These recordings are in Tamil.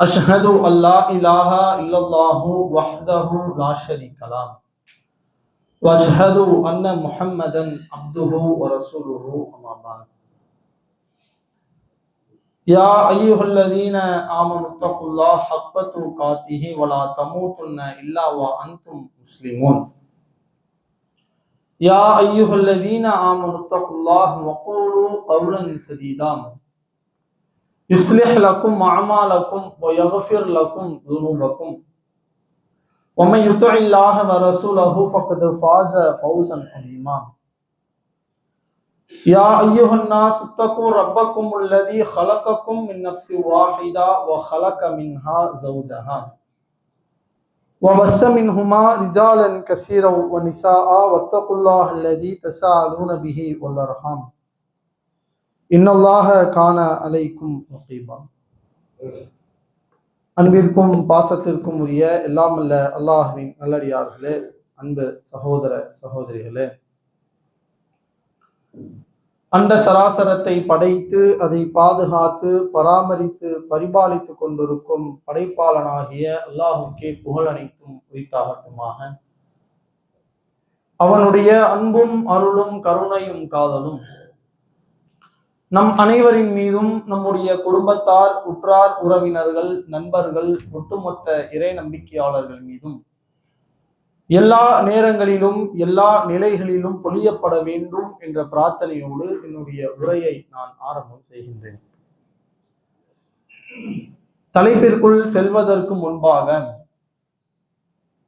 أشهد أن لا إله إلا الله وحده لا شريك له. وأشهد أن محمدا عبده ورسوله أما بعد. يا أيها الذين آمنوا اتقوا الله حق تقاته ولا تموتن إلا وأنتم مسلمون. يا أيها الذين آمنوا اتقوا الله وقولوا قولا سديدا. يصلح لكم أعمالكم ويغفر لكم ذنوبكم. ومن يطع الله ورسوله فقد فاز فوزا عظيما. يا أيها الناس اتقوا ربكم الذي خلقكم من نفس واحدة وخلق منها زوجها. وبث منهما رجالا كثيرا ونساء واتقوا الله الذي تساءلون به والأرحام. இன்னல்லாக காண அலைக்கும் ரஹீமா அன்பிற்கும் பாசத்திற்கும் உரிய எல்லாமல்ல அல்லாஹுவின் நல்லடியார்களே அன்பு சகோதர சகோதரிகளே. அண்ட சராசரத்தை படைத்து அதை பாதுகாத்து பராமரித்து பரிபாலித்துக் கொண்டிருக்கும் படைப்பாளனாகிய அல்லாஹுக்கே புகழ் அனைத்தும் குறித்தாகட்டுமாக அவனுடைய அன்பும் அருளும் கருணையும் காதலும் நம் அனைவரின் மீதும் நம்முடைய குடும்பத்தார் உற்றார் உறவினர்கள் நண்பர்கள் ஒட்டுமொத்த இறை நம்பிக்கையாளர்கள் மீதும் எல்லா நேரங்களிலும் எல்லா நிலைகளிலும் பொழியப்பட வேண்டும் என்ற பிரார்த்தனையோடு என்னுடைய உரையை நான் ஆரம்பம் செய்கின்றேன். தலைப்பிற்குள் செல்வதற்கு முன்பாக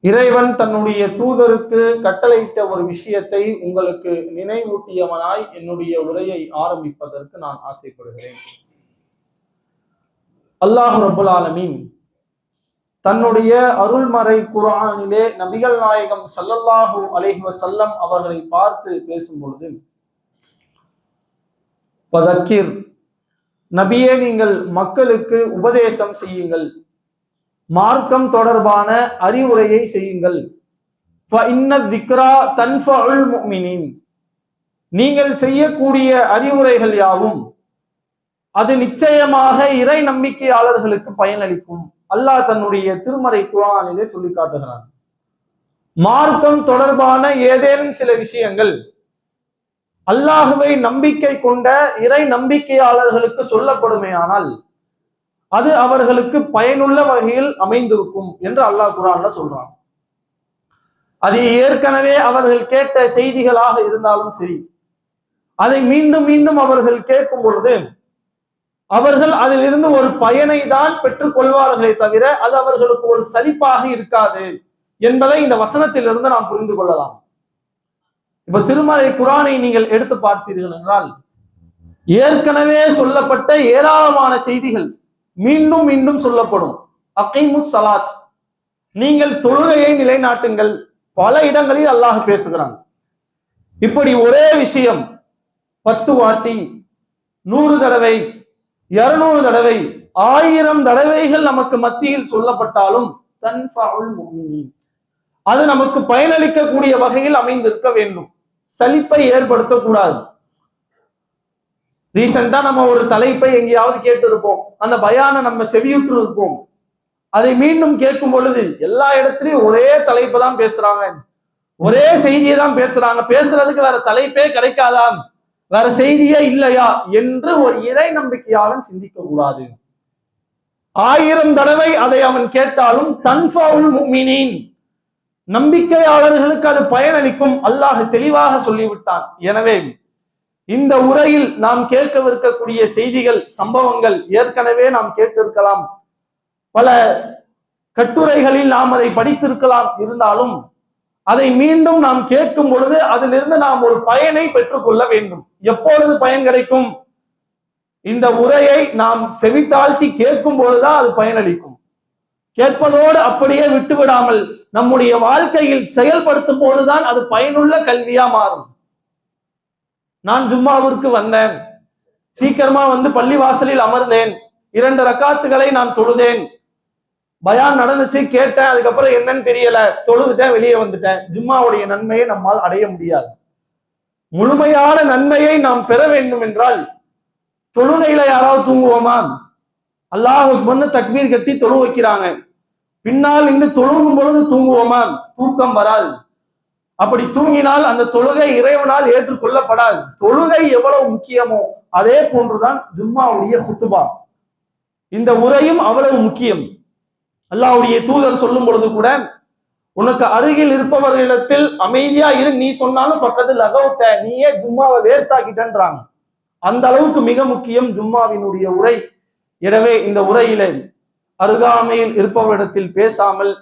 இறைவன் தன்னுடைய தூதருக்கு கட்டளையிட்ட ஒரு விஷயத்தை உங்களுக்கு நினைவூட்டியவனாய் என்னுடைய உரையை ஆரம்பிப்பதற்கு நான் ஆசைப்படுகிறேன். அல்லாஹ் ரபுல் ஆலமீன் தன்னுடைய அருள்மறை குரானிலே நபிகள் நாயகம் சல்லல்லாஹு அலைஹி வசல்லம் அவர்களை பார்த்து பேசும் பொழுது நபியே நீங்கள் மக்களுக்கு உபதேசம் செய்யுங்கள். மார்க்கம் தொடர்பான அறிவுரையை செய்யுங்கள். நீங்கள் செய்யக்கூடிய அறிவுரைகள் யாவும் அது நிச்சயமாக இறை நம்பிக்கையாளர்களுக்கு பயனளிக்கும். அல்லாஹ் தன்னுடைய திருமறை குரானிலே சொல்லி காட்டுகிறான். மார்க்கம் தொடர்பான ஏதேனும் சில விஷயங்கள் அல்லாஹுவை நம்பிக்கை கொண்ட இறை நம்பிக்கையாளர்களுக்கு சொல்லப்படுமையானால் அது அவர்களுக்கு பயனுள்ள வகையில் அமைந்திருக்கும் என்று அல்லாஹ் குரான்ல சொல்றான். அது ஏற்கனவே அவர்கள் கேட்ட செய்திகளாக இருந்தாலும் சரி அதை மீண்டும் மீண்டும் அவர்கள் கேட்கும் பொழுது அவர்கள் அதிலிருந்து ஒரு பயனை தான் பெற்றுக் கொள்வார்களே தவிர அது அவர்களுக்கு ஒரு சலிப்பாக இருக்காது என்பதை இந்த வசனத்திலிருந்து நாம் புரிந்து கொள்ளலாம். இப்ப திருமலை குரானை நீங்கள் எடுத்து பார்த்தீர்கள் என்றால் ஏற்கனவே சொல்லப்பட்ட ஏராளமான செய்திகள் மீண்டும் மீண்டும் சொல்லப்படும். அகைமு சலாத். நீங்கள் தொழுகையை நிலைநாட்டுங்கள். பல இடங்களில் அல்லாஹ் பேசுகிறான். இப்படி ஒரே விஷயம். பத்து வாட்டி நூறு தடவை இருநூறு தடவை ஆயிரம் தடவைகள் நமக்கு மத்தியில் சொல்லப்பட்டாலும் அது நமக்கு பயனளிக்கக்கூடிய வகையில் அமைந்திருக்க வேண்டும். சலிப்பை ஏற்படுத்தக்கூடாது. ரீசெண்டா நம்ம ஒரு தலைப்பை எங்கேயாவது கேட்டு இருப்போம் அந்த பயான நம்ம செவியுற்று இருப்போம் அதை மீண்டும் கேட்கும் பொழுது எல்லா இடத்துலயும் ஒரே தலைப்பை தான் பேசுறாங்க. ஒரே செய்தியை தான் பேசுறாங்க. பேசுறதுக்கு வேற தலைப்பே கிடைக்காதா வேற செய்தியே இல்லையா என்று ஒரு இறை நம்பிக்கையாளன் சிந்திக்க கூடாது. ஆயிரம் தடவை அதை அவன் கேட்டாலும் தன்ஃபாவுல் மீனின் நம்பிக்கையாளர்களுக்கு அது பயனளிக்கும். அல்லாஹ் தெளிவாக சொல்லிவிட்டான். எனவே இந்த உரையில் நாம் கேட்கவிருக்கக்கூடிய செய்திகள் சம்பவங்கள் ஏற்கனவே நாம் கேட்டிருக்கலாம். பல கட்டுரைகளில் நாம் அதை படித்திருக்கலாம். இருந்தாலும் அதை மீண்டும் நாம் கேட்கும் பொழுது அதிலிருந்து நாம் ஒரு பயனை பெற்றுக்கொள்ள வேண்டும். எப்பொழுது பயன் கிடைக்கும்? இந்த உரையை நாம் செவித்தாழ்த்தி கேட்கும் பொழுதுதான் அது பயனளிக்கும். கேட்பதோடு அப்படியே விட்டு விடாமல் நம்முடைய வாழ்க்கையில் செயல்படுத்தும் போதுதான் அது பயனுள்ள கல்வியா மாறும். நான் ஜும்மாவிற்கு வந்தேன். சீக்கிரமா வந்து பள்ளி வாசலில் அமர்ந்தேன். இரண்டு ரக்காத்துகளை நான் தொழுதேன். பயான் நடந்துச்சு கேட்டேன். அதுக்கப்புறம் என்னன்னு தெரியல. தொழுதுட்டேன் வெளியே வந்துட்டேன். ஜும்மாவுடைய நன்மையை நம்மால் அடைய முடியாது. முழுமையான நன்மையை நாம் பெற வேண்டும் என்றால் தொழுகையில யாராவது தூங்குவோமா? அல்லாஹுக்கு வந்து தக்மீர் கட்டி தொழு வைக்கிறாங்க. பின்னால் நின்று தொழுகும் பொழுது தூங்குவோமா? தூக்கம் வராது. அப்படி தூங்கினால் அந்த தொழுகை இறைவனால் ஏற்றுக்கொள்ளப்படாது. தொழுகை எவ்வளவு முக்கியமோ அதே போன்றுதான் ஜும்மாவுடைய குத்துபா. இந்த உரையும் அவ்வளவு முக்கியம். அல்லாவுடைய தூதர் சொல்லும் பொழுது கூட உனக்கு அருகில் இருப்பவர்களிடத்தில் அமைதியா இரு நீ சொன்னாலும் பக்கத்தில் லகவுட்ட நீயே ஜும்மாவை வேஸ்ட் ஆக்கிட்டன்றாங்க. அந்த அளவுக்கு மிக முக்கியம் ஜும்மாவினுடைய உரை. எனவே இந்த உரையிலே அருகாமையில் இருப்பவரிடத்தில் பேசாமல்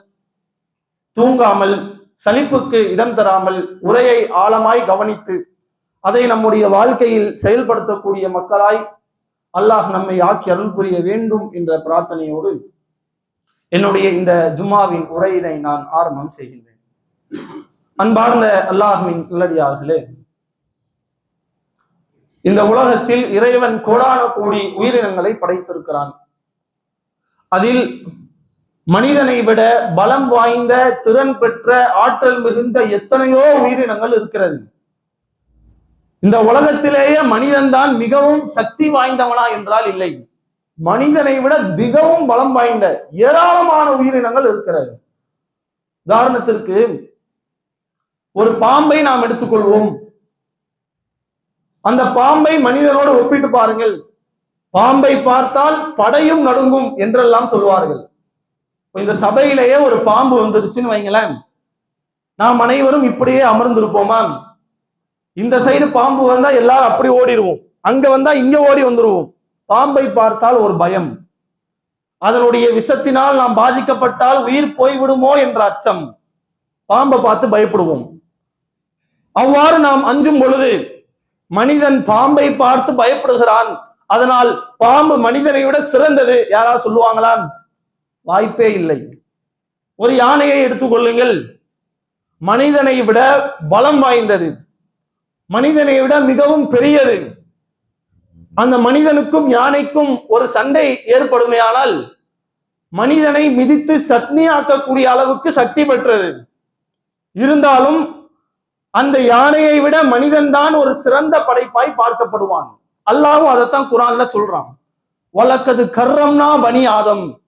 தூங்காமல் சலிப்புக்கு இடம் தராமல் உரையை ஆழமாய் கவனித்து அதை நம்முடைய வாழ்க்கையில் செயல்படுத்தக்கூடிய மக்களாய் அல்லாஹ் நம்மை ஆக்கி அருள் புரிய வேண்டும் என்ற பிரார்த்தனையோடு என்னுடைய இந்த ஜும்மாவின் உரையினை நான் ஆரம்பம் செய்கின்றேன். அன்பார்ந்த அல்லாஹுவின் நல்லடியார்களே இந்த உலகத்தில் இறைவன் கோடான கோடி உயிரினங்களை படைத்திருக்கிறான். அதில் மனிதனை விட பலம் வாய்ந்த திறன் பெற்ற ஆற்றல் மிகுந்த எத்தனையோ உயிரினங்கள் இருக்கிறது. இந்த உலகத்திலேயே மனிதன்தான் மிகவும் சக்தி வாய்ந்தவனா என்றால் இல்லை. மனிதனை விட மிகவும் பலம் வாய்ந்த ஏராளமான உயிரினங்கள் இருக்கிறது. உதாரணத்திற்கு ஒரு பாம்பை நாம் எடுத்துக்கொள்வோம். அந்த பாம்பை மனிதனோடு ஒப்பிட்டு பாருங்கள். பாம்பை பார்த்தால் படையும் நடுங்கும் என்றெல்லாம் சொல்வார்கள். இந்த சபையிலேயே ஒரு பாம்பு வந்துருச்சுன்னு வைங்களேன். நாம் அனைவரும் இப்படியே அமர்ந்திருப்போமா? இந்த சைடு பாம்பு வந்தா எல்லாரும் அப்படி ஓடிடுவோம் அங்க வந்தா இங்க ஓடி வந்துருவோம். பாம்பை பார்த்தால் ஒரு பயம். அதனுடைய விஷத்தினால் நாம் பாதிக்கப்பட்டால் உயிர் போய்விடுமோ என்ற அச்சம். பாம்பை பார்த்து பயப்படுவோம். அவ்வாறு நாம் அஞ்சும் பொழுது மனிதன் பாம்பை பார்த்து பயப்படுகிறான். அதனால் பாம்பு மனிதனை விட சிறந்தது. யாரா சொல்லுவாங்களாம் வாய்ப்பே இல்லை. ஒரு யானையை எடுத்துக்கொள்ளுங்கள் மனிதனை விட பலம் வாய்ந்தது. மனிதனை விட மிகவும் பெரியது. அந்த மனிதனுக்கும் யானைக்கும் ஒரு சண்டை ஏற்படுமையானால் மனிதனை மிதித்து சட்னி ஆக்கக்கூடிய அளவுக்கு சக்தி பெற்றது. இருந்தாலும் அந்த யானையை விட மனிதன் தான் ஒரு சிறந்த படைப்பாய் பார்க்கப்படுவான். அல்லாவும் அதைத்தான் குரான்ல சொல்றான். வழக்கது கர்ரம்னா பனி ஆதம்.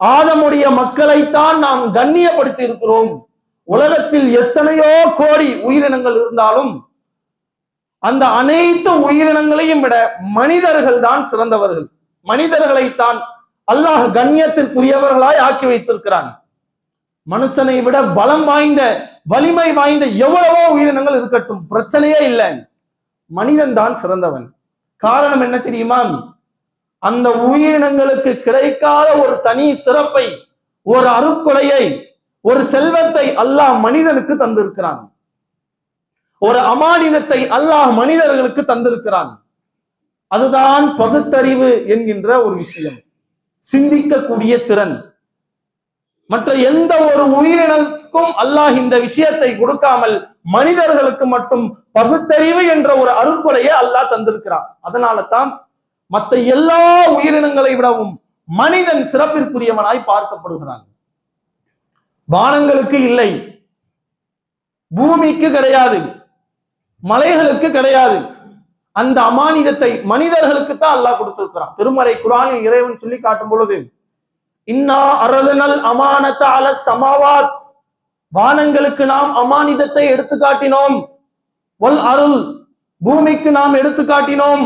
ஆதமுடைய மக்களைத்தான் நாம் கண்ணியப்படுத்தி இருக்கிறோம் உலகத்தில் எத்தனையோ கோடி உயிரினங்கள் இருந்தாலும் அந்த அனைத்து உயிரினங்களையும் விட மனிதர்கள் தான் சிறந்தவர்கள். மனிதர்களைத்தான் அல்லாஹ் கண்ணியத்திற்குரியவர்களாய் ஆக்கி வைத்திருக்கிறான். மனுஷனை விட பலம் வாய்ந்த வலிமை வாய்ந்த எவ்வளவோ உயிரினங்கள் இருக்கட்டும் பிரச்சனையே இல்லை. மனிதன் தான் சிறந்தவன். காரணம் என்ன தெரியுமா? அந்த உயிரினங்களுக்கு கிடைக்காத ஒரு தனி சிறப்பை ஒரு அருக்குறையை ஒரு செல்வத்தை அல்லாஹ் மனிதனுக்கு தந்திருக்கிறான். ஒரு அமானிதத்தை அல்லாஹ் மனிதர்களுக்கு தந்திருக்கிறான். அதுதான் பகுத்தறிவு என்கின்ற ஒரு விஷயம். சிந்திக்கக்கூடிய திறன். மற்ற எந்த ஒரு உயிரினத்துக்கும் அல்லாஹ் இந்த விஷயத்தை கொடுக்காமல் மனிதர்களுக்கு மட்டும் பகுத்தறிவு என்ற ஒரு அருள்கொலையை அல்லாஹ் தந்திருக்கிறான். அதனால தான் மற்ற எல்லா உயிரினங்களை விடவும் மனிதன் சிறப்பிற்குரியவனாய் பார்க்கப்படுகிறான். வானங்களுக்கு இல்லை. பூமிக்கு கிடையாது. மலைகளுக்கு கிடையாது. அந்த அமானிதத்தை மனிதர்களுக்கு தான் அல்லாஹ் கொடுத்திருக்கிறான். திருமறை குரானில் இறைவன் சொல்லி காட்டும் பொழுது இன்னா அரதனல் அமானத்த அல சமாவாத். வானங்களுக்கு நாம் அமானிதத்தை எடுத்து காட்டினோம் வல் அருள் பூமிக்கு நாம் எடுத்து காட்டினோம்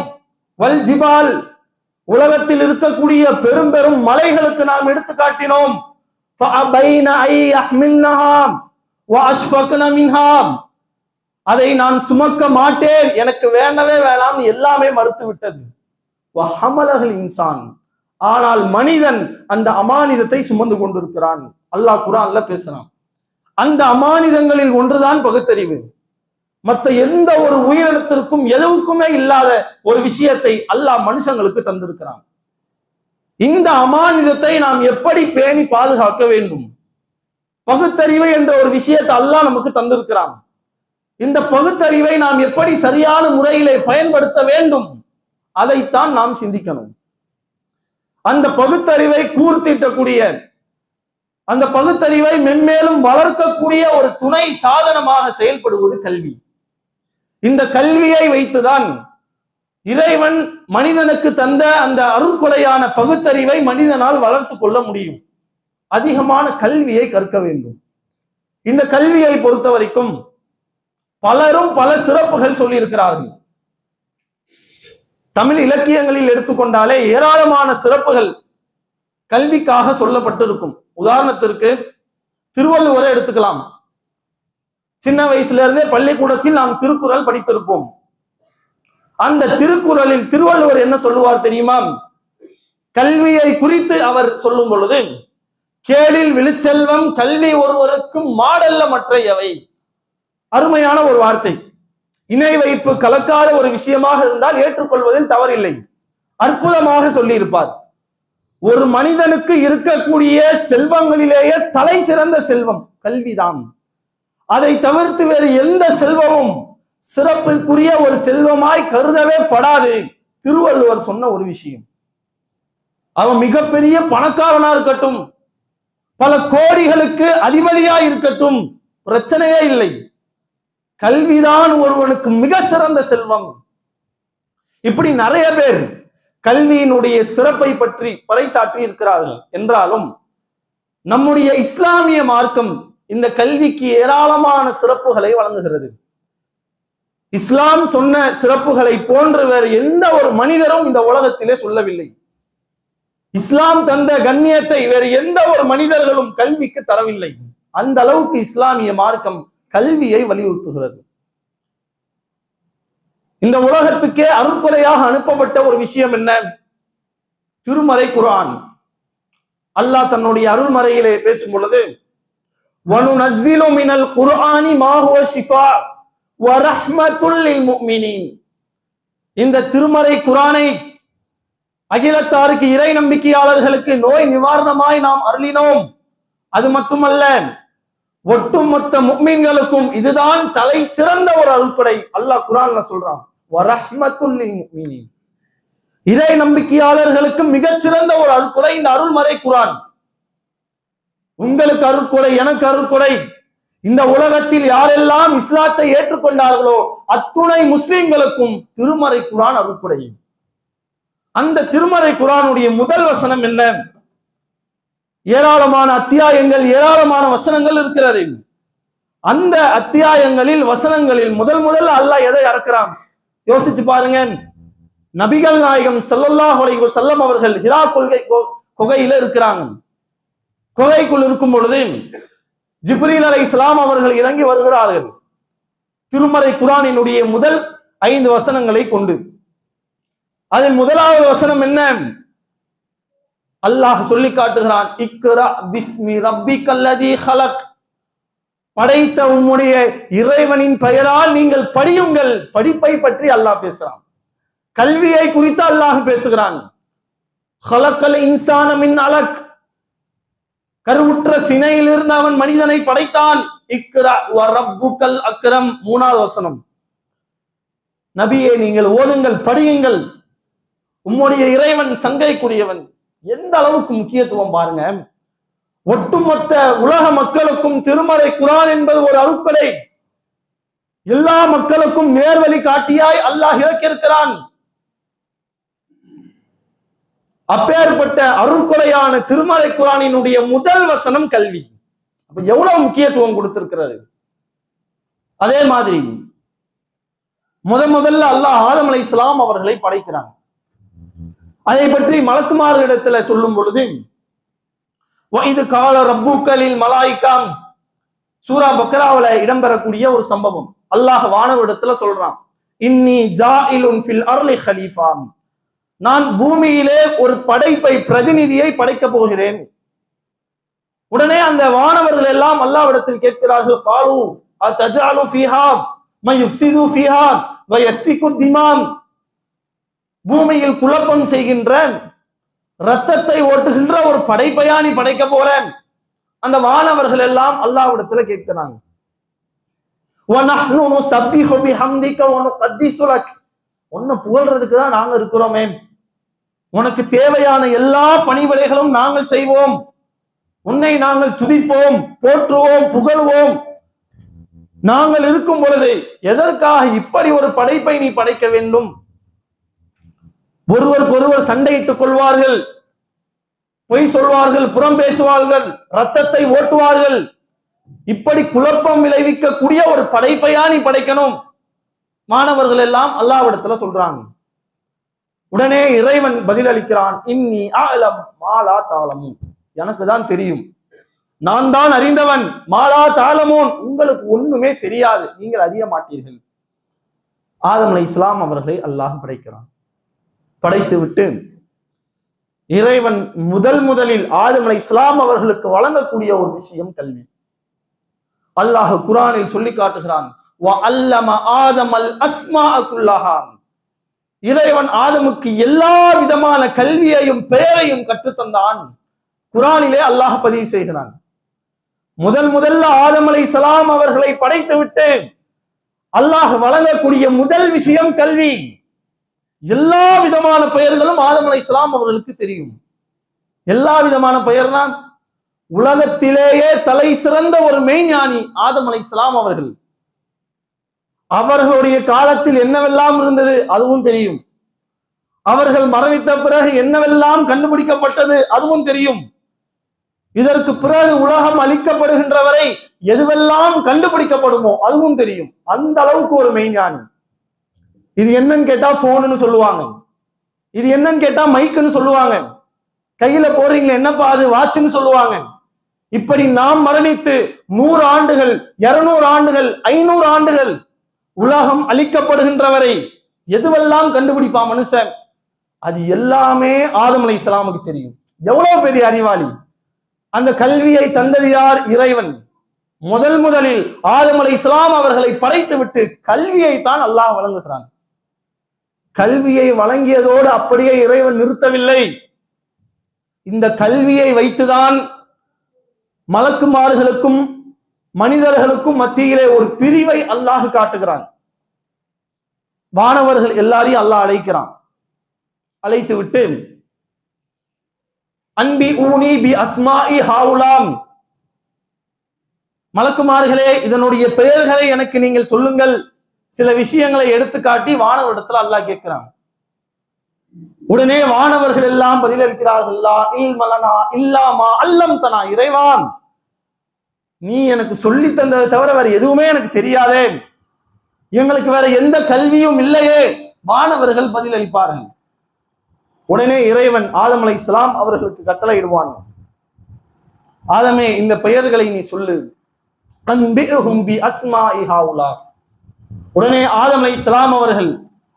வல்ஜிபால் உலகத்தில் இருக்கக்கூடிய பெரும் பெரும் மலைகளுக்கு நாம் எடுத்து காட்டினோம். அதை நான் சுமக்க மாட்டேன். எனக்கு வேண்டவே வேணாம். எல்லாமே மறுத்து விட்டது இன்சான். ஆனால் மனிதன் அந்த அமானிதத்தை சுமந்து கொண்டிருக்கிறான். அல்லாஹ் குரான்ல பேசுறான். அந்த அமானிதங்களில் ஒன்றுதான் பகுத்தறிவு. மற்ற எந்த ஒரு உயிரினத்திற்கும் எதுவுக்குமே இல்லாத ஒரு விஷயத்தை அல்லாஹ் மனுஷங்களுக்கு தந்திருக்கிறான். இந்த அமானிதத்தை நாம் எப்படி பேணி பாதுகாக்க வேண்டும்? பகுத்தறிவு என்ற ஒரு விஷயத்தை அல்லாஹ் நமக்கு தந்திருக்கிறான். இந்த பகுத்தறிவை நாம் எப்படி சரியான முறையிலே பயன்படுத்த வேண்டும்? அதைத்தான் நாம் சிந்திக்கணும். அந்த பகுத்தறிவை கூர்த்திட்டக்கூடிய அந்த பகுத்தறிவை மென்மேலும் வளர்க்கக்கூடிய ஒரு துணை சாதனமாக செயல்படுவது கல்வி. இந்த கல்வியை வைத்துதான் இறைவன் மனிதனுக்கு தந்த அந்த அருள்கொலையான பகுத்தறிவை மனிதனால் வளர்த்து கொள்ள முடியும். அதிகமான கல்வியை கற்க வேண்டும். இந்த கல்வியை பொறுத்த வரைக்கும் பலரும் பல சிறப்புகள் சொல்லியிருக்கிறார்கள். தமிழ் இலக்கியங்களில் எடுத்துக்கொண்டாலே ஏராளமான சிறப்புகள் கல்விக்காக சொல்லப்பட்டிருக்கும். உதாரணத்திற்கு திருவள்ளுவரை எடுத்துக்கலாம். சின்ன வயசுல இருந்தே பள்ளிக்கூடத்தில் நாம் திருக்குறள் படித்திருப்போம். அந்த திருக்குறளில் திருவள்ளுவர் என்ன சொல்லுவார் தெரியுமா? கல்வியை குறித்து அவர் சொல்லும் பொழுது கேளில் விழுச்செல்வம் கல்வி ஒருவருக்கும் மாடல்ல மற்றையவை. அருமையான ஒரு வார்த்தை. இணை வைப்பு கலக்காத ஒரு விஷயமாக இருந்தால் ஏற்றுக்கொள்வதில் தவறில்லை. அற்புதமாக சொல்லியிருப்பார். ஒரு மனிதனுக்கு இருக்கக்கூடிய செல்வங்களிலேயே தலை சிறந்த செல்வம் கல்விதான். அதை தவிர்த்து வேறு எந்த செல்வமும் சிறப்புக்குரிய ஒரு செல்வமாய் கருதவே படாது. திருவள்ளுவர் சொன்ன ஒரு விஷயம். அவன் மிகப்பெரிய பணக்காரனா இருக்கட்டும் பல கோடிகளுக்கு அதிபதியா இருக்கட்டும் பிரச்சனையே இல்லை. கல்விதான் ஒருவனுக்கு மிக சிறந்த செல்வம். இப்படி நிறைய பேர் கல்வியினுடைய சிறப்பை பற்றி பறைசாற்றி இருக்கிறார்கள். என்றாலும் நம்முடைய இஸ்லாமிய மார்க்கம் இந்த கல்விக்கு ஏராளமான சிறப்புகளை வழங்குகிறது. இஸ்லாம் சொன்ன சிறப்புகளை போன்று வேறு எந்த ஒரு மனிதரும் இந்த உலகத்திலே சொல்லவில்லை. இஸ்லாம் தந்த கண்ணியத்தை வேறு எந்த ஒரு மனிதர்களும் கல்விக்கு தரவில்லை. அந்த அளவுக்கு இஸ்லாமிய மார்க்கம் கல்வியை வலியுறுத்துகிறது. இந்த உலகத்துக்கே அருட்கொலையாக அனுப்பப்பட்ட ஒரு விஷயம் என்ன? திருமறை குரான் அல்லாஹ் தன்னுடைய அருள்மறையிலே பேசும் பொழுது وَنُنَزِّلُ مِنَ الْقُرْآنِ مَا هُوَ ஷிஃபா وَرَحْمَةٌ لِلْمُؤْمِنِينَ. இந்த திருமறை குரானை அகிலத்தாருக்கு இறை நம்பிக்கையாளர்களுக்கு நோய் நிவாரணமாய் நாம் அருளினோம். அது மட்டுமல்ல ஒட்டுமொத்த முக்மீன்களுக்கும் இதுதான் தலை சிறந்த ஒரு அருள்படை. அல்லாஹ் குரான்ல சொல்றான் இறை நம்பிக்கையாளர்களுக்கு மிகச் சிறந்த ஒரு அருள்படை இந்த அருள்மறை குரான். உங்களுக்கு அருள்கொடை எனக்கு அருள்கொடை. இந்த உலகத்தில் யாரெல்லாம் இஸ்லாத்தை ஏற்றுக்கொண்டார்களோ அத்துணை முஸ்லிம்களுக்கும் திருமறை குரான் அருக்குடை அந்த திருமறை குரானுடைய முதல் வசனம் என்ன? ஏராளமான அத்தியாயங்கள் ஏராளமான வசனங்கள் இருக்கிறது. அந்த அத்தியாயங்களில் வசனங்களில் முதல் முதல் அல்லாஹ் எதை அறக்கிறான்? யோசிச்சு பாருங்க. நபிகள் நாயகம் செல்லல்லாஹ் செல்லம் அவர்கள் ஹிரா கொள்கை கொ- குகையில இருக்கிறாங்க. குகைக்குள் இருக்கும் பொழுது ஜிப்ரீல் அலை இஸ்லாம் அவர்கள் இறங்கி வருகிறார்கள். திருமறை குரானினுடைய முதல் ஐந்து வசனங்களை கொண்டு. அதில் முதலாவது வசனம் என்ன? அல்லாஹ் சொல்லி காட்டுகிறான் இக்ரா பிஸ்மி ரப்பி கல்லதி ஹலக். படைத்த உம்முடைய இறைவனின் பெயரால் நீங்கள் படியுங்கள். படிப்பை பற்றி அல்லாஹ் பேசுறான் கல்வியை குறித்து அல்லாஹ் பேசுகிறான். ஹலக்கல் இன்சானமின் அலக். கருவுற்ற சினையிலிருந்து அவன் மனிதனை படைத்தான். அக்ரம். மூணாவது வசனம். நபியே நீங்கள் ஓதுங்கள் படியுங்கள். உம்முடைய இறைவன் சங்கைக்குரியவன். எந்த அளவுக்கு முக்கியத்துவம் பாருங்க. ஒட்டுமொத்த உலக மக்களுக்கும் திருமறை குரான் என்பது ஒரு அருக்கலை. எல்லா மக்களுக்கும் நேர்வழி காட்டியாய் அல்லாஹ் இறக்கியிருக்கிறான். அப்பேற்பட்ட அருள்கொலையான திருமலை குரானினுடைய முதல் வசனம் கல்வி. அப்ப எவ்வளவு முக்கியத்துவம் கொடுத்திருக்கிறது? அதே மாதிரி முத முதல்ல அல்லாஹ் ஆதம் இஸ்லாம் அவர்களை படைக்கிறாங்க. அதை பற்றி மலக்குமாரிடத்துல சொல்லும் பொழுது இது கால ரப்பூக்களில் மலாய்க்காம் சூரா பக்ராவுல இடம்பெறக்கூடிய ஒரு சம்பவம். அல்லாஹ் வானவரிடத்துல சொல்றான் இன்னி ஜா இலும் ஃபில் அருளை ஹலீஃபாம். நான் பூமியிலே ஒரு படைப்பை பிரதிநிதியை படைக்கப் போகிறேன். உடனே அந்த வானவர்கள் எல்லாம் அல்லாவிடத்தில் கேட்கிறார்கள் காலு அத்தஜாலு ஃபீஹா மயுஃப்சிது ஃபீஹா வயஸ்பிகு திமாம். பூமியில் குழப்பம் செய்கின்றேன் ரத்தத்தை ஓட்டுகின்ற ஒரு படைப்பையா நீ படைக்க போறேன்? அந்த வானவர்கள் எல்லாம் அல்லாவிடத்துல கேட்கிறாங்க. ஒன்னு புகழ்றதுக்கு தான் நாங்க இருக்கிறோமே. உனக்கு தேவையான எல்லா பணிவிடைகளும் நாங்கள் செய்வோம். உன்னை நாங்கள் துதிப்போம் போற்றுவோம் புகழ்வோம். நாங்கள் இருக்கும் பொழுது எதற்காக இப்படி ஒரு படைப்பை நீ படைக்க வேண்டும்? ஒருவருக்கு ஒருவர் சண்டையிட்டுக் கொள்வார்கள் பொய் சொல்வார்கள் புறம் பேசுவார்கள் ரத்தத்தை ஓட்டுவார்கள். இப்படி குழப்பம் விளைவிக்கக்கூடிய ஒரு படைப்பையா நீ படைக்கணும்? மாணவர்கள் எல்லாம் அல்லாவிடத்துல சொல்றாங்க. உடனே இறைவன் பதிலளிக்கிறான் இன்னி ஆலம் மாலா தாளமும் எனக்கு தான் தெரியும். நான் தான் அறிந்தவன். மாலா தாளமோன். உங்களுக்கு ஒண்ணுமே தெரியாது. நீங்கள் அறிய மாட்டீர்கள். ஆதம் அலை இஸ்லாம் அவர்களை அல்லாஹ் படைக்கிறான். படைத்து விட்டு இறைவன் முதல் முதலில் ஆதம் அலை இஸ்லாம் அவர்களுக்கு வழங்கக்கூடிய ஒரு விஷயம் கல்வி. அல்லாஹ் குரானில் சொல்லி காட்டுகிறான் இறைவன் ஆதமுக்கு எல்லா விதமான கல்வியையும் பெயரையும் கற்றுத்தந்தான். குரானிலே அல்லாஹ் பதிவு செய்கிறான். முதல் முதல்ல ஆதம் அலை சலாம் அவர்களை படைத்து விட்டு அல்லாஹ் வழங்கக்கூடிய முதல் விஷயம் கல்வி. எல்லா விதமான பெயர்களும் ஆதம் அலை சலாம் அவர்களுக்கு தெரியும். எல்லா விதமான பெயர்னா உலகத்திலேயே தலை சிறந்த ஒரு மெய்ஞானி ஆதம் அலை சலாம் அவர்கள். அவர்களுடைய காலத்தில் என்னவெல்லாம் இருந்தது அதுவும் தெரியும். அவர்கள் மரணித்த பிறகு என்னவெல்லாம் கண்டுபிடிக்கப்பட்டது அதுவும் தெரியும். இதற்கு பிறகு உலகம் அளிக்கப்படுகின்ற வரை எதுவெல்லாம் கண்டுபிடிக்கப்படுமோ அதுவும் தெரியும். அந்த அளவுக்கு ஒரு மெய்ஞானி இது என்னன்னு கேட்டா போன்னு சொல்லுவாங்க. இது என்னன்னு கேட்டா மைக்குன்னு சொல்லுவாங்க. கையில போறீங்களா என்னப்பா அது? வாட்சுன்னு சொல்லுவாங்க. இப்படி நாம் மரணித்து நூறு ஆண்டுகள் இருநூறு ஆண்டுகள் ஐநூறு ஆண்டுகள் உலகம் அழிக்கப்படுகின்ற வரை எதுவெல்லாம் கண்டுபிடிப்பா மனுஷன்? அது எல்லாமே ஆதம் அலை இஸ்லாமுக்கு தெரியும். எவ்வளவு பெரிய அறிவாளி? அந்த கல்வியை தந்தது யார்? இறைவன். முதல் முதலில் ஆதம் அலை இஸ்லாம் அவர்களை படைத்து விட்டு கல்வியை தான் அல்லாஹ் வழங்குகிறான். கல்வியை வழங்கியதோடு அப்படியே இறைவன் நிறுத்தவில்லை. இந்த கல்வியை வைத்துதான் மலக்குமாறுகளுக்கும் மனிதர்களுக்கும் மத்தியிலே ஒரு பிரிவை அல்லாஹ் காட்டுகிறான். வானவர்கள் எல்லாரையும் அல்லாஹ் அழைக்கிறான். அழைத்து விட்டு அன்பி ஊனி பி அஸ்மாஇ ஹாவுலாம். மலக்குமார்களே இதனுடைய பெயர்களை எனக்கு நீங்கள் சொல்லுங்கள். சில விஷயங்களை எடுத்துக்காட்டி வானவரிடத்துல அல்லாஹ் கேட்கிறான். உடனே வானவர்கள் எல்லாம் பதிலளிக்கிறார்கள் இல் மலனா இல்லாமா அல்லம் தனா இறைவான் நீ எனக்கு சொல்லி தந்ததை தவிர வேற எதுவுமே எனக்கு தெரியாதே. எங்களுக்கு வேற எந்த கல்வியும் இல்லையே. வானவர்கள் பதிலளிப்பார்கள். உடனே இறைவன் ஆதம் அலை இஸ்லாம் அவர்களுக்கு கட்டளையிடுவான். ஆதமே இந்த பெயர்களை நீ சொல்லு. பி உடனே ஆதம் அலை இஸ்லாம் அவர்கள்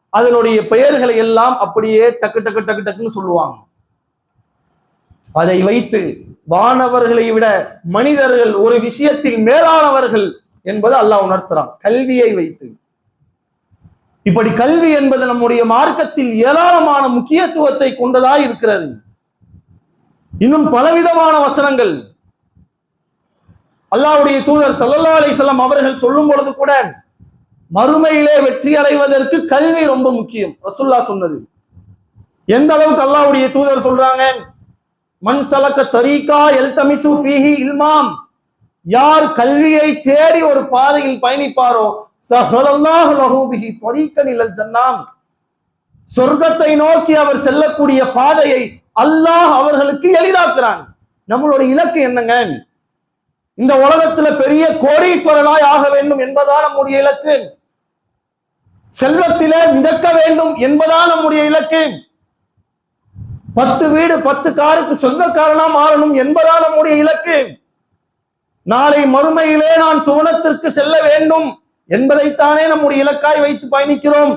அதனுடைய பெயர்களை எல்லாம் அப்படியே டக்கு டக்கு டக்கு டக்குன்னு சொல்லுவாங்க. அதை வைத்து வானவர்களை விட மனிதர்கள் ஒரு விஷயத்தில் மேலானவர்கள் என்பது அல்லாஹ் உணர்த்துறான். கல்வியை வைத்து. இப்படி கல்வி என்பது நம்முடைய மார்க்கத்தில் ஏராளமான முக்கியத்துவத்தை கொண்டதாய் இருக்கிறது. இன்னும் பலவிதமான வசனங்கள். அல்லாஹ்வுடைய தூதர் ஸல்லல்லாஹு அலிசல்லாம் அவர்கள் சொல்லும் பொழுது கூட மறுமையிலே வெற்றி அடைவதற்கு கல்வி ரொம்ப முக்கியம். ரசுல்லா சொன்னது. எந்த அளவுக்கு அல்லாவுடைய தூதர் சொல்றாங்க? மண் சலக்க தரீகா எல்தமிசு ஃபீஹி இல்மாம். யார் கல்வியை தேடி ஒரு பாதையில் பயணிப்பாரோ சஹலல்லாஹு லஹு பிஹி தரீகன் இலல் ஜன்னாம். சொர்க்கத்தை நோக்கி அவர் செல்லக்கூடிய பாதையை அல்லாஹ் அவர்களுக்கு எளிதாக்குறான். நம்மளுடைய இலக்கு என்னங்க? இந்த உலகத்துல பெரிய கோடீஸ்வரனாய் ஆக வேண்டும் என்பதா நம்முடைய இலக்கு. செல்வத்திலே மிதக்க வேண்டும் என்பதா நம்முடைய இலக்கு. பத்து வீடு பத்து காருக்கு சொந்தக்காரனா மாறணும் என்பதா நம்முடைய இலக்கு. நாளை மறுமையிலே நான் சுவனத்திற்கு செல்ல வேண்டும் என்பதைத்தானே நம்முடைய இலக்காய் வைத்து பயணிக்கிறோம்.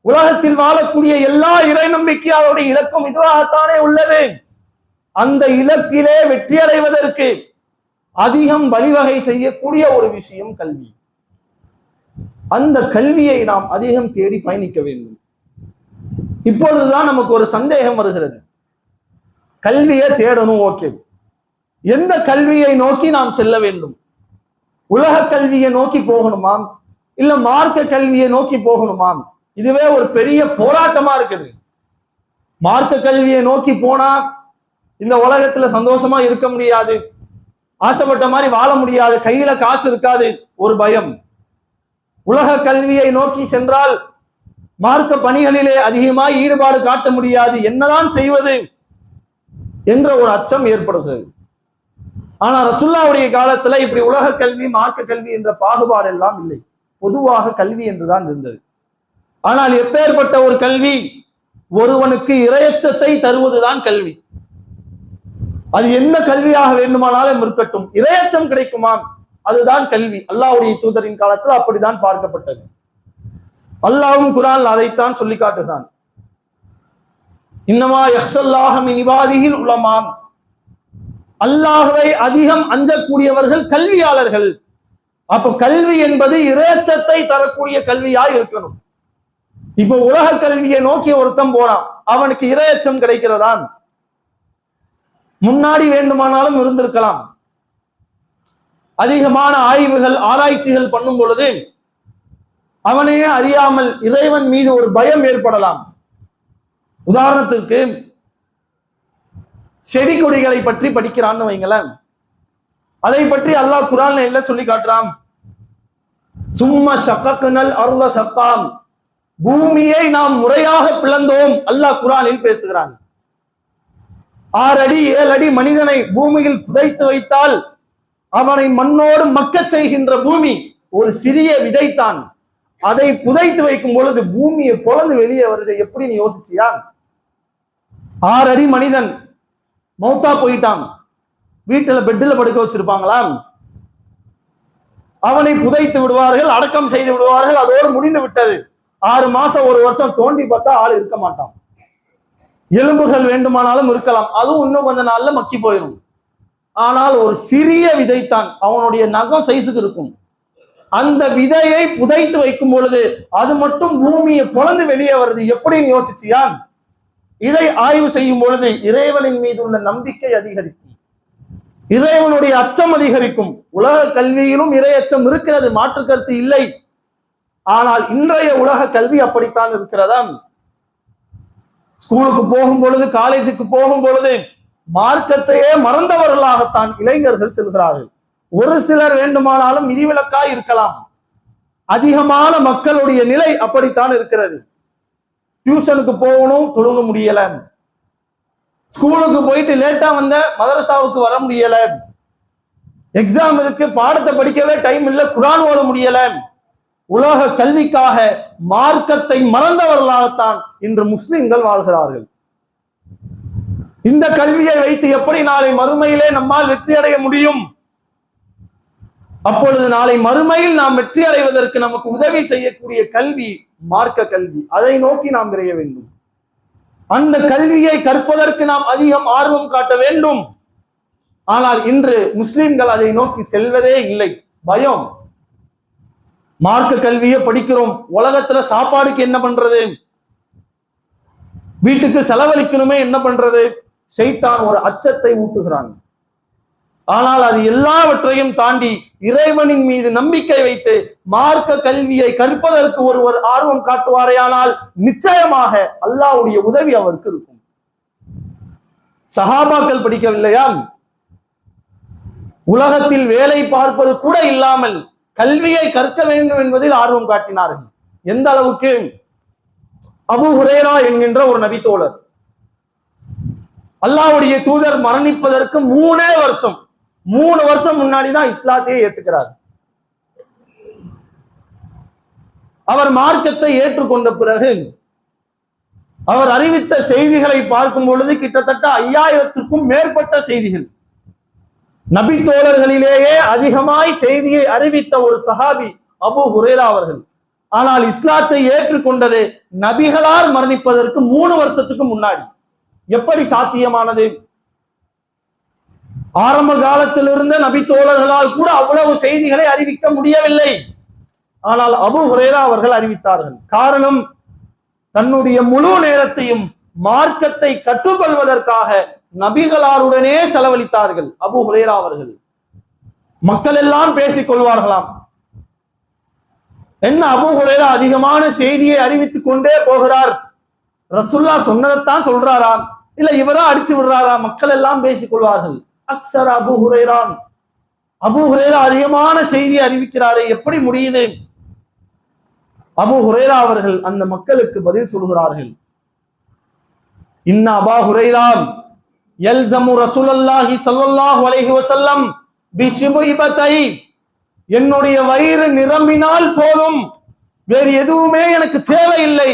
உலகத்தில் வாழக்கூடிய எல்லா இறை நம்பிக்கையாளருடைய இலக்கும் இதுவாகத்தானே உள்ளது. அந்த இலக்கிலே வெற்றி அடைவதற்கு அதிகம் வழிவகை செய்யக்கூடிய ஒரு விஷயம் கல்வி. அந்த கல்வியை நாம் அதிகம் தேடி பயணிக்க வேண்டும். இப்பொழுதுதான் நமக்கு ஒரு சந்தேகம் வருகிறது. கல்வியை தேடணும் ஓகே எந்த கல்வியை நோக்கி நாம் செல்ல வேண்டும்? உலக கல்வியை நோக்கி போகணுமாம் இல்ல மார்க்க கல்வியை நோக்கி போகணுமாம் இதுவே ஒரு பெரிய போராட்டமா இருக்குது. மார்க்க கல்வியை நோக்கி போனா இந்த உலகத்துல சந்தோஷமா இருக்க முடியாது. ஆசைப்பட்ட மாதிரி வாழ முடியாது. கையில காசு இருக்காது. ஒரு பயம். உலக கல்வியை நோக்கி சென்றால் மார்க்க பணிகளிலே அதிகமாக ஈடுபாடு காட்ட முடியாது. என்னதான் செய்வது என்ற ஒரு அச்சம் ஏற்படுகிறது. ஆனா ரசுல்லாவுடைய காலத்துல இப்படி உலக கல்வி மார்க்க கல்வி என்ற பாகுபாடு எல்லாம் இல்லை. பொதுவாக கல்வி என்றுதான் இருந்தது. ஆனால் எப்பேற்பட்ட ஒரு கல்வி ஒருவனுக்கு இரையச்சத்தை தருவதுதான் கல்வி. அது எந்த கல்வியாக வேண்டுமானாலும் இருக்கட்டும். இரையச்சம் கிடைக்குமாம். அதுதான் கல்வி. அல்லாவுடைய தூதரின் காலத்தில் அப்படிதான் பார்க்கப்பட்டது. அல்லாவும் குரான் அதைத்தான் சொல்லி காட்டுகிறான். இன்னமா யக்ஷல்லாஹம் இனிவாதியில் உலமாம் அல்லாஹுவை அதிகம் அஞ்சக்கூடியவர்கள் கல்வியாளர்கள். அப்ப கல்வி என்பது இரையச்சத்தை தரக்கூடிய கல்வியா இருக்கணும். இப்போ உலக கல்வியை நோக்கி ஒருத்தம் போறான். அவனுக்கு இரையச்சம் கிடைக்கிறதான் முன்னாடி வேண்டுமானாலும் இருந்திருக்கலாம். அதிகமான ஆய்வுகள் ஆராய்ச்சிகள் பண்ணும் பொழுது அவனையே அறியாமல் இறைவன் மீது ஒரு பயம் ஏற்படலாம். உதாரணத்திற்கு செடி கொடிகளை பற்றி படிக்கிறான்னு வைங்களேன். அதை பற்றி அல்லாஹ் குரான் என்ன சொல்லி காட்டுறான்? சும்மா சக்கக்குனல் அருள சத்தாம் பூமியை நாம் முறையாக பிளந்தோம் அல்லாஹ் குரானில் பேசுகிறான். ஆறு அடி ஏழு அடி மனிதனை பூமியில் புதைத்து வைத்தால் அவனை மண்ணோடு மக்கச் செய்கின்ற பூமி ஒரு சிறிய விதைத்தான். அதை புதைத்து வைக்கும் பொழுது பூமியை பொழந்து வெளியே வருது. எப்படி நீ யோசிச்சியா? ஆறு அடி மனிதன் மௌத்தா போயிட்டான். வீட்டுல பெட்டில் படுக்க வச்சிருப்பாங்களா? அவனை புதைத்து விடுவார்கள் அடக்கம் செய்து விடுவார்கள் அதோடு முடிந்து விட்டது. ஆறு மாசம் ஒரு வருஷம் தோண்டி பார்த்தா ஆள் இருக்க மாட்டான். எலும்புகள் வேண்டுமானாலும் இருக்கலாம். அதுவும் இன்னும் கொஞ்ச நாள்ல மக்கி போயிடும் ஆனால் ஒரு சிறிய விதைத்தான். அவனுடைய நகம் சைஸுக்கு இருக்கும். அந்த விதையை புதைத்து வைக்கும் பொழுது அது மட்டும் பூமியை பொழந்து வெளியே வருது. எப்படின்னு யோசிச்சியான்? இதை ஆய்வு செய்யும் பொழுது இறைவனின் மீது உள்ள நம்பிக்கை அதிகரிக்கும். இறைவனுடைய அச்சம் அதிகரிக்கும். உலக கல்வியிலும் இறை அச்சம் இருக்கிறது. மாற்று கருத்து இல்லை. ஆனால் இன்றைய உலக கல்வி அப்படித்தான் இருக்கிறதா? ஸ்கூலுக்கு போகும் பொழுது காலேஜுக்கு போகும் பொழுது மார்க்கத்தையே மறந்தவர்களாகத்தான் இளைஞர்கள் செல்கிறார்கள். ஒரு சிலர் வேண்டுமானாலும் விதிவிலக்காய் இருக்கலாம். அதிகமான மக்களுடைய நிலை அப்படித்தான் இருக்கிறது. டியூஷனுக்கு போகணும் தொழுக முடியல. ஸ்கூலுக்கு போயிட்டு லேட்டா வந்த மதரசாவுக்கு வர முடியல. எக்ஸாம் இருக்கு பாடத்தை படிக்கவே டைம் இல்ல குரான் ஓட முடியல. உலக கல்விக்காக மார்க்கத்தை மறந்தவர்களாகத்தான் இன்று முஸ்லிம்கள் வாழ்கிறார்கள். இந்த கல்வியை வைத்து எப்படி நாளை மறுமையிலே நம்மால் வெற்றி அடைய முடியும்? அப்பொழுது நாளை மறுமையில் நாம் வெற்றி அடைவதற்கு நமக்கு உதவி செய்யக்கூடிய கல்வி மார்க்க கல்வி. அதை நோக்கி நாம் விரைய வேண்டும். அந்த கல்வியை கற்பதற்கு நாம் அதிகம் ஆர்வம் காட்ட வேண்டும். ஆனால் இன்று முஸ்லிம்கள் அதை நோக்கி செல்வதே இல்லை. பயம். மார்க்க கல்வியை படிக்கிறோம். உலகத்துல சாப்பாடுக்கு என்ன பண்றது? வீட்டுக்கு செலவழிக்கணுமே என்ன பண்றது? செய்தான் ஒரு அச்சத்தை ஊட்டுகிறான். ஆனால் அது எல்லாவற்றையும் தாண்டி இறைவனின் மீது நம்பிக்கை வைத்து மார்க்க கல்வியை கற்பதற்கு ஒருவர் ஆர்வம் காட்டுவாரேயானால் நிச்சயமாக அல்லாஹ்வுடைய உதவி அவருக்கு இருக்கும். சகாபாக்கள் படிக்கவில்லையா? உலகத்தில் வேலை பார்ப்பது கூட இல்லாமல் கல்வியை கற்க வேண்டும் என்பதில் ஆர்வம் காட்டினார்கள். எந்த அளவுக்கு? அபு ஹுரேரா என்கின்ற ஒரு நபித்தோழர். அல்லாஹ்வுடைய தூதர் மரணிப்பதற்கு மூணே வருஷம். மூணு வருஷம் முன்னாடி தான் இஸ்லாத்தையே ஏத்துக்கிறார். அவர் மார்க்கத்தை ஏற்றுக்கொண்ட பிறகு அவர் அறிவித்த செய்திகளை பார்க்கும் பொழுது கிட்டத்தட்ட ஐயாயிரத்திற்கும் மேற்பட்ட செய்திகள். நபி தோழர்களிலேயே அதிகமாய் செய்தியை அறிவித்த ஒரு சஹாபி அபு ஹுரேரா அவர்கள். ஆனால் இஸ்லாத்தை ஏற்றுக்கொண்டது நபிகளால் மரணிப்பதற்கு மூணு வருஷத்துக்கு முன்னாடி எப்படி சாத்தியமானது? ஆரம்ப காலத்தில் இருந்த நபி தோழர்களால் கூட அவ்வளவு செய்திகளை அறிவிக்க முடியவில்லை. ஆனால் அபு ஹுரேரா அவர்கள் அறிவித்தார்கள். காரணம் தன்னுடைய முழு நேரத்தையும் மார்க்கத்தை கற்றுக்கொள்வதற்காக நபிகளாருடனே செலவழித்தார்கள் அபு ஹுரேரா அவர்கள். மக்கள் எல்லாம் பேசிக் கொள்வார்களாம். என்ன அபு ஹுரேரா அதிகமான செய்தியை அறிவித்துக் கொண்டே போகிறார்? ரசுல்லா சொன்னதைத்தான் சொல்றாராம் இல்ல இவரா அடிச்சு விடுறாரா? மக்கள் எல்லாம் பேசிக் கொள்வார்கள். அக்சர் அபு ஹுரேரான். அபு ஹுரேரா அதிகமான செய்தி அறிவிக்கிறாரே எப்படி முடியுது? அபு ஹுரேரா அவர்கள் அந்த மக்களுக்கு பதில் சொல்கிறார்கள். இன்ன அபா ஹுரைரான் யல்சமு ரசூலல்லாஹி சல்லல்லாஹு அலைஹி வஸல்லம் பிஷிபுஇபத்தை என்னுடைய வயிறு நிரம்பினால் போதும் வேறு எதுவுமே எனக்கு தேவையில்லை.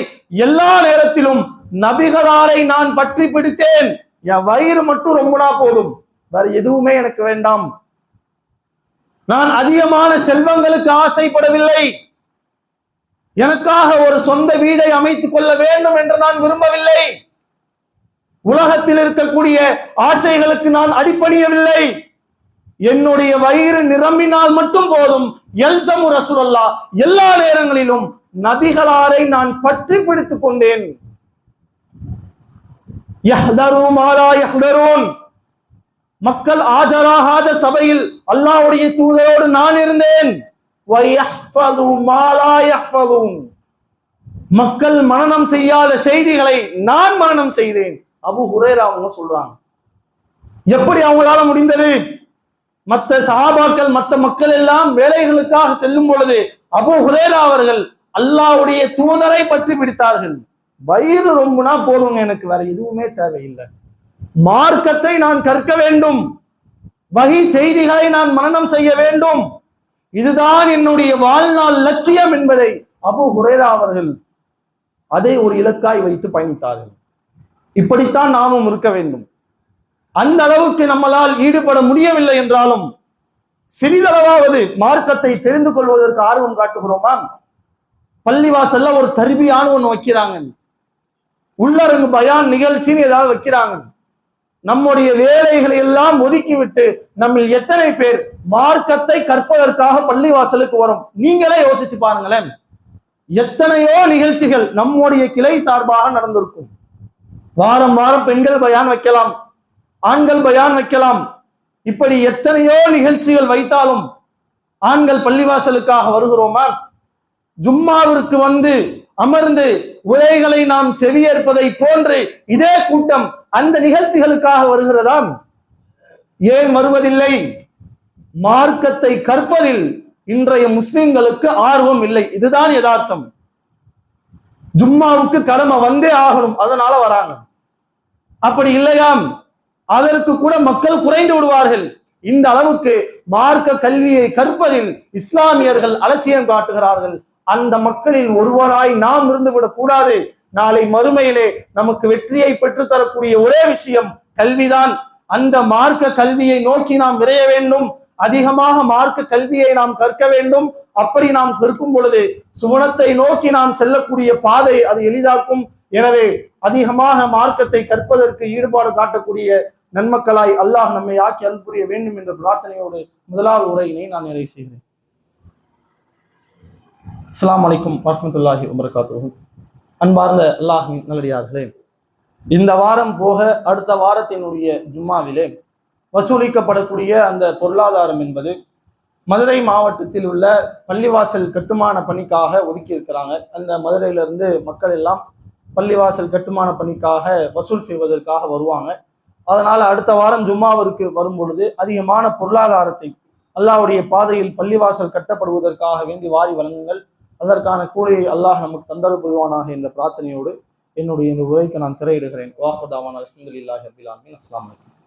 எல்லா நேரத்திலும் நபிகளாரை நான் பற்றி பிடித்தேன். என் வயிறு மட்டும் ரொம்பனா போதும். வேற எதுவுமே எனக்கு வேண்டாம். நான் அதிகமான செல்வங்களுக்கு ஆசைப்படவில்லை. எனக்காக ஒரு சொந்த வீடை அமைத்துக் கொள்ள வேண்டும் என்று நான் விரும்பவில்லை. உலகத்தில் இருக்கக்கூடிய ஆசைகளுக்கு நான் அடிப்படையவில்லை என்னுடைய வயிறு நிரம்பினால் மட்டும் போதும். எல்சமு ரசூலல்லா எல்லா நேரங்களிலும் நபிகளாரை நான் பற்றி பிடித்துக் கொண்டேன். மக்கள் ஆஜராகாத சபையில் அல்லாவுடைய தூதரோடு நான் இருந்தேன். மக்கள் மனநம் செய்யாத செய்திகளை நான் மனநம் செய்தேன். அபு ஹுரேரா அவங்க சொல்றாங்க. எப்படி அவங்களால முடிந்தது? மற்ற சஹாபாக்கள் மற்ற மக்கள் எல்லாம் வேலைகளுக்காக செல்லும் பொழுது அபு ஹுரேரா அவர்கள் அல்லாவுடைய தூதரை பற்றி பிடித்தார்கள். வயிறு ரொம்பனா போதுங்க எனக்கு வேற எதுவுமே தேவையில்லை. மார்க்கத்தை நான் கற்க வேண்டும். வகை செய்திகளை நான் மனனம் செய்ய வேண்டும். இதுதான் என்னுடைய வாழ்நாள் லட்சியம் என்பதை அபு ஹுரேரா அவர்கள் அதை ஒரு இலக்காய் வைத்து பயணித்தார்கள். இப்படித்தான் நாமும் இருக்க வேண்டும். அந்த அளவுக்கு நம்மளால் ஈடுபட முடியவில்லை என்றாலும் சிறிதளவாவது மார்க்கத்தை தெரிந்து கொள்வதற்கு ஆர்வம் காட்டுகிறோமா? பள்ளிவாசல்ல ஒரு தருபியான ஒண்ணு வைக்கிறாங்க. உள்ளரங்கு பயான் நிகழ்ச்சின்னு ஏதாவது வைக்கிறாங்க. நம்முடைய வேலைகளை எல்லாம் ஒதுக்கிவிட்டு நம்மில் எத்தனை பேர் மார்க்கத்தை கற்பதற்காக பள்ளிவாசலுக்கு வரும்? நீங்களே யோசிச்சு பாருங்களேன். எத்தனையோ நிகழ்ச்சிகள் நம்முடைய கிளை சார்பாக நடந்திருக்கும். வாரம் வாரம் பெண்கள் பயான் வைக்கலாம் ஆண்கள் பயான் வைக்கலாம். இப்படி எத்தனையோ நிகழ்ச்சிகள் வைத்தாலும் ஆண்கள் பள்ளிவாசலுக்காக வருகிறோமா? ஜும்மாவிற்கு வந்து அமர்ந்து உரைகளை நாம் செவியேற்பதை போன்று இதே கூட்டம் அந்த நிகழ்ச்சிகளுக்காக வருகிறதாம். ஏன் வருவதில்லை? மார்க்கத்தை கற்பதில் இன்றைய முஸ்லிம்களுக்கு ஆர்வம் இல்லை. இதுதான் யதார்த்தம். ஜும்மாவுக்கு கடமை வந்தே ஆகணும். அதனால வராங்க. அப்படி இல்லையாம். அதற்கு கூட மக்கள் குறைந்து விடுவார்கள். இந்த அளவுக்கு மார்க்க கல்வியை கற்பதில் இஸ்லாமியர்கள் அலட்சியம் காட்டுகிறார்கள். அந்த மக்களில் ஒருவராய் நாம் இருந்துவிடக் கூடாது. நாளை மறுமையிலே நமக்கு வெற்றியை பெற்று தரக்கூடிய ஒரே விஷயம் கல்விதான். அந்த மார்க்க கல்வியை நோக்கி நாம் விரைய வேண்டும். அதிகமாக மார்க்க கல்வியை நாம் கற்க வேண்டும். அப்படி நாம் கற்கும் பொழுது சுவனத்தை நோக்கி நாம் செல்லக்கூடிய பாதை அது எளிதாக்கும். எனவே அதிகமாக மார்க்கத்தை கற்பதற்கு ஈடுபாடு காட்டக்கூடிய நன்மக்களாய் அல்லாஹ் நம்மை ஆக்கி அன்புரிய வேண்டும் என்ற பிரார்த்தனையோடு முதலாவது உரையினை நான் நிறைவு செய்கிறேன். அஸ்லாம் வலைக்கும் வரமத்துல்லாஹி வபரகாத்துஹு. அன்பார்ந்த அல்லாஹின் நல்லடியார்களே இந்த வாரம் போக அடுத்த வாரத்தினுடைய ஜும்மாவிலே வசூலிக்கப்படக்கூடிய அந்த பொருளாதாரம் என்பது மதுரை மாவட்டத்தில் உள்ள பள்ளிவாசல் கட்டுமான பணிக்காக ஒதுக்கி இருக்கிறாங்க. அந்த மதுரையிலிருந்து மக்கள் எல்லாம் பள்ளிவாசல் கட்டுமான பணிக்காக வசூல் செய்வதற்காக வருவாங்க. அதனால் அடுத்த வாரம் ஜும்மாவிற்கு வரும் பொழுது அதிகமான பொருளாதாரத்தை அல்லாஹ்வுடைய பாதையில் பள்ளிவாசல் கட்டப்படுவதற்காக வேண்டி வாரி வழங்குங்கள். அதற்கான கூலியை அல்லாஹ் நமக்கு தந்தல் புரிவானாக என்ற பிரார்த்தனையோடு என்னுடைய இந்த உரைக்கு நான் திரையிடுகிறேன். வாஹுதாவான் அலமதுல்லாஹி அபிலாமின் அஸ்லாம் வலைக்கம்